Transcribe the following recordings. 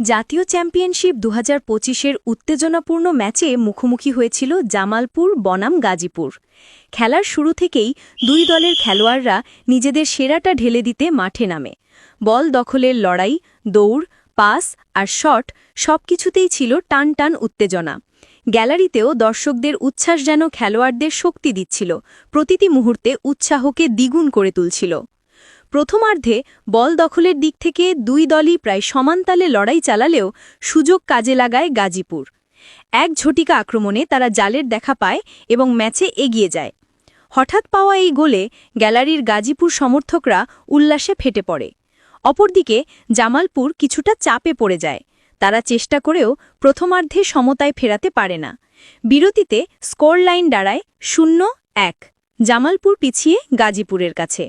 জাতীয় চ্যাম্পিয়নশিপ দু হাজার পঁচিশের উত্তেজনাপূর্ণ ম্যাচে মুখোমুখি হয়েছিল জামালপুর, বনাম, গাজীপুর। খেলার শুরু থেকেই দুই দলের খেলোয়াড়রা নিজেদের সেরাটা ঢেলে দিতে মাঠে নামে। বল দখলের লড়াই, দৌড়, পাস আর শট সবকিছুতেই ছিল টান টান উত্তেজনা। গ্যালারিতেও দর্শকদের উচ্ছ্বাস যেন খেলোয়াড়দের শক্তি দিচ্ছিল। প্রতিটি মুহূর্তে উৎসাহকে দ্বিগুণ করে তুলছিল। প্রথমার্ধে বল দখলের দিক থেকে দুই দলই প্রায় সমানতালে লড়াই চালালেও সুযোগ কাজে লাগায় গাজীপুর। এক ঝটিকা আক্রমণে তারা জালের দেখা পায় এবং ম্যাচে এগিয়ে যায়। হঠাৎ পাওয়া এই গোলে গ্যালারির গাজীপুর সমর্থকরা উল্লাসে ফেটে পড়ে। অপরদিকে জামালপুর কিছুটা চাপে পড়ে যায়। তারা চেষ্টা করেও প্রথমার্ধে সমতায় ফেরাতে পারে না। বিরতিতে স্কোর লাইন দাঁড়ায় শূন্য এক। জামালপুর পিছিয়ে গাজীপুরের কাছে।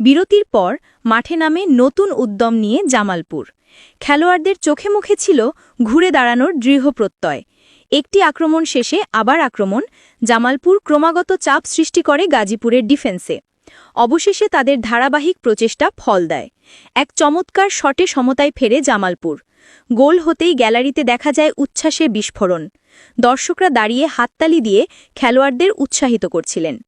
বিরতির পর মাঠে নামে নতুন উদ্যম নিয়ে জামালপুর। খেলোয়াড়দের চোখে মুখে ছিল ঘুরে দাঁড়ানোর দৃঢ় প্রত্যয়। একটি আক্রমণ শেষে আবার আক্রমণ, জামালপুর ক্রমাগত চাপ সৃষ্টি করে গাজীপুরের ডিফেন্সে। অবশেষে তাদের ধারাবাহিক প্রচেষ্টা ফল দেয়। এক চমৎকার শটে সমতায় ফেরে জামালপুর। গোল হতেই গ্যালারিতে দেখা যায় উচ্ছ্বাসে বিস্ফোরণ। দর্শকরা দাঁড়িয়ে হাততালি দিয়ে খেলোয়াড়দের উৎসাহিত করছিলেন।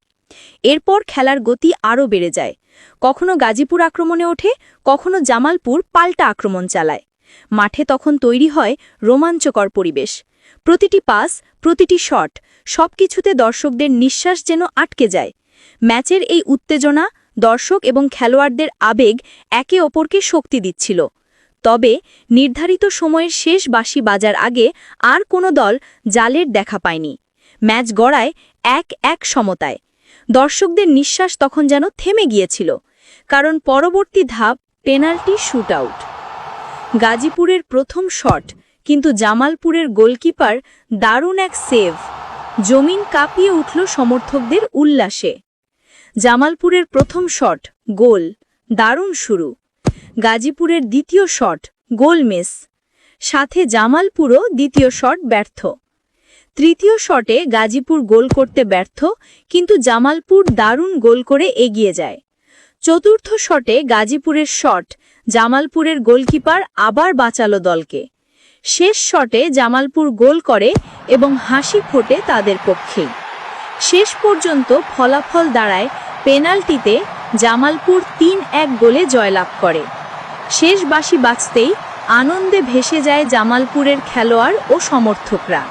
এরপর খেলার গতি আরও বেড়ে যায়। কখনো গাজীপুর আক্রমণে ওঠে, কখনো জামালপুর পাল্টা আক্রমণ চালায়। মাঠে তখন তৈরি হয় রোমাঞ্চকর পরিবেশ। প্রতিটি পাস, প্রতিটি শট, সবকিছুতে দর্শকদের নিঃশ্বাস যেন আটকে যায়। ম্যাচের এই উত্তেজনা, দর্শক এবং খেলোয়াড়দের আবেগ একে অপরকে শক্তি দিচ্ছিল। তবে নির্ধারিত সময়ের শেষ বাসি বাজার আগে আর কোনো দল জালের দেখা পায়নি। ম্যাচ গড়ায় এক এক সমতায়। দর্শকদের নিঃশ্বাস তখন যেন থেমে গিয়েছিল, কারণ পরবর্তী ধাপ পেনাল্টি শুটআউট। গাজীপুরের প্রথম শট, কিন্তু জামালপুরের গোলকিপার দারুণ এক সেভ। জমিন কাঁপিয়ে উঠল সমর্থকদের উল্লাসে। জামালপুরের প্রথম শট, গোল, দারুণ শুরু। গাজীপুরের দ্বিতীয় শট, গোল মিস। সাথে জামালপুরও দ্বিতীয় শট ব্যর্থ। তৃতীয় শটে গাজীপুর গোল করতে ব্যর্থ, কিন্তু জামালপুর দারুণ গোল করে এগিয়ে যায়। চতুর্থ শটে গাজীপুরের শট, জামালপুরের গোলকিপার আবার বাঁচালো দলকে। শেষ শটে জামালপুর গোল করে এবং হাসি ফোটে তাদের পক্ষেই। শেষ পর্যন্ত ফলাফল দাঁড়ায় পেনাল্টিতে, জামালপুর তিন এক গোলে জয়লাভ করে। শেষ বাসি বাঁচতেই আনন্দে ভেসে যায় জামালপুরের খেলোয়াড় ও সমর্থকরা।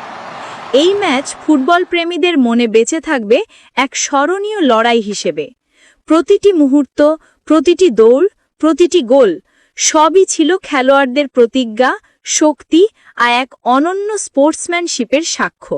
এই ম্যাচ ফুটবল প্রেমীদের মনে বেঁচে থাকবে এক স্মরণীয় লড়াই হিসেবে। প্রতিটি মুহূর্ত, প্রতিটি দৌড়, প্রতিটি গোল, সবই ছিল খেলোয়াড়দের প্রতিজ্ঞা, শক্তি আর এক অনন্য স্পোর্টসম্যানশিপের সাক্ষ্য।